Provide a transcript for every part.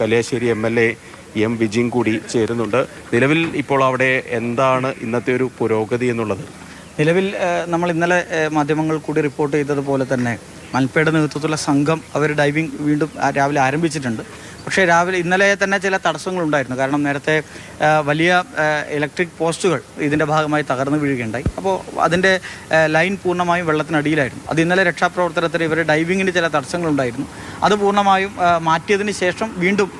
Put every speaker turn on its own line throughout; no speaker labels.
Kalliasseri M L A M വിജിയും കൂടി ചേരുന്നുണ്ട്. നിലവിൽ ഇപ്പോൾ അവിടെ എന്താണ് ഇന്നത്തെ ഒരു പുരോഗതി എന്നുള്ളത്?
നിലവിൽ നമ്മൾ ഇന്നലെ മാധ്യമങ്ങൾ കൂടി റിപ്പോർട്ട് ചെയ്തതുപോലെ തന്നെ മൽപ്പയുടെ നേതൃത്വത്തിലുള്ള സംഘം അവർ ഡൈവിംഗ് വീണ്ടും രാവിലെ ആരംഭിച്ചിട്ടുണ്ട്. പക്ഷേ രാവിലെ ഇന്നലെ തന്നെ ചില തടസ്സങ്ങളുണ്ടായിരുന്നു. കാരണം നേരത്തെ വലിയ ഇലക്ട്രിക് പോസ്റ്റുകൾ ഇതിന്റെ ഭാഗമായി തകർന്നു വീഴുകയുണ്ടായി. അപ്പോൾ അതിന്റെ ലൈൻ പൂർണമായും വെള്ളത്തിനടിയിലായിരുന്നു. അത് ഇന്നലെ രക്ഷാപ്രവർത്തനത്തിന് ഇവർ ഡൈവിങ്ങിന് ചില തടസ്സങ്ങളുണ്ടായിരുന്നു. അത് പൂർണമായും മാറ്റിയതിന് ശേഷം വീണ്ടും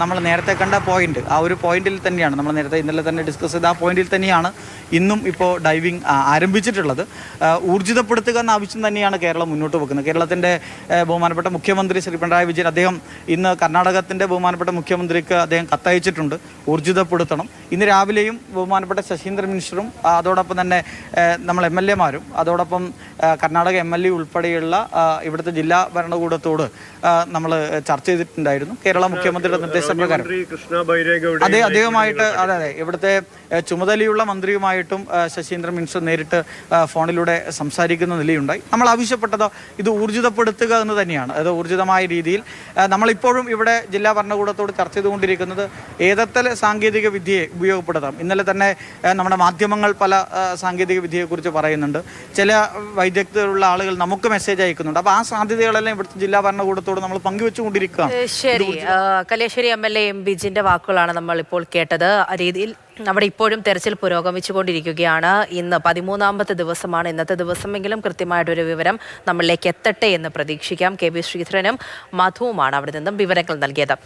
നമ്മൾ നേരത്തെ കണ്ട പോയിന്റ് ആ ഒരു പോയിന്റിൽ തന്നെയാണ്. നമ്മൾ നേരത്തെ ഇന്നലെ തന്നെ ഡിസ്കസ് ചെയ്ത ആ പോയിന്റിൽ തന്നെയാണ് ഇന്നും ഇപ്പോൾ ഡൈവിംഗ് ആരംഭിച്ചിട്ടുള്ളത്. ഊർജിതപ്പെടുത്തുക എന്ന ആവശ്യം തന്നെയാണ് കേരളം മുന്നോട്ട് വെക്കുന്നത്. കേരളത്തിന്റെ ബഹുമാനപ്പെട്ട മുഖ്യമന്ത്രി ശ്രീ പിണറായി വിജയൻ അദ്ദേഹം ഇന്ന് കർണാടകത്തിന്റെ ബഹുമാനപ്പെട്ട മുഖ്യമന്ത്രിക്ക് അദ്ദേഹം കത്തയച്ചിട്ടുണ്ട്. ഊർജിതപ്പെടുത്തണം. ഇന്ന് രാവിലെയും ബഹുമാനപ്പെട്ട ശശീന്ദ്രൻ മിനിസ്റ്ററും അതോടൊപ്പം തന്നെ നമ്മൾ എം എൽ എമാരും അതോടൊപ്പം കർണാടക എം എൽ എ ഉൾപ്പെടെയുള്ള ഇവിടുത്തെ ജില്ലാ ഭരണകൂടത്തോട് നമ്മൾ ചർച്ച ചെയ്തിട്ടുണ്ടായിരുന്നു. കേരള മുഖ്യമന്ത്രിയുടെ നിർദ്ദേശപ്രകാരം. അതെ അദ്ദേഹമായിട്ട് അതെ അതെ ഇവിടുത്തെ ചുമതലയുള്ള മന്ത്രിയുമായിട്ടും ശശീന്ദ്രൻ മിൻസ് നേരിട്ട് ഫോണിലൂടെ സംസാരിക്കുന്ന നിലയുണ്ടായി. നമ്മൾ ആവശ്യപ്പെട്ടത് ഇത് ഊർജിതപ്പെടുത്തുക എന്ന് തന്നെയാണ്. അത് ഊർജിതമായ രീതിയിൽ നമ്മളിപ്പോഴും ഇവിടെ ജില്ലാ ഭരണകൂടത്തോട് ചർച്ച ചെയ്തുകൊണ്ടിരിക്കുന്നത് ഏതത്തൽ സാങ്കേതിക വിദ്യയെ ഉപയോഗപ്പെടുത്താം. ഇന്നലെ തന്നെ നമ്മുടെ മാധ്യമങ്ങൾ പല സാങ്കേതിക വിദ്യയെക്കുറിച്ച് പറയുന്നുണ്ട്. ചില വൈദഗ്ധ്യമുള്ള ആളുകൾ നമുക്ക് മെസ്സേജ് അയക്കുന്നുണ്ട്. അപ്പോൾ ആ സാധ്യതകളെല്ലാം ഇവിടുത്തെ ജില്ലാ ഭരണകൂടത്തോട് നമ്മൾ പങ്കുവെച്ചുകൊണ്ടിരിക്കുകയാണ്.
ശരി. Kalliasseri M L A M ബിജിന്റെ വാക്കുകളാണ് നമ്മൾ ഇപ്പോൾ കേട്ടത്. ആ രീതിയിൽ അവിടെ ഇപ്പോഴും തെരച്ചിൽ പുരോഗമിച്ചുകൊണ്ടിരിക്കുകയാണ്. ഇന്ന് പതിമൂന്നാമത്തെ ദിവസമാണ്. ഇന്നത്തെ ദിവസമെങ്കിലും കൃത്യമായിട്ടൊരു വിവരം നമ്മളിലേക്ക് എത്തട്ടെ എന്ന് പ്രതീക്ഷിക്കാം. കെ ബി ശ്രീധരനും മധുവുമാണ് അവിടെ നിന്നും വിവരങ്ങൾ നൽകിയത്.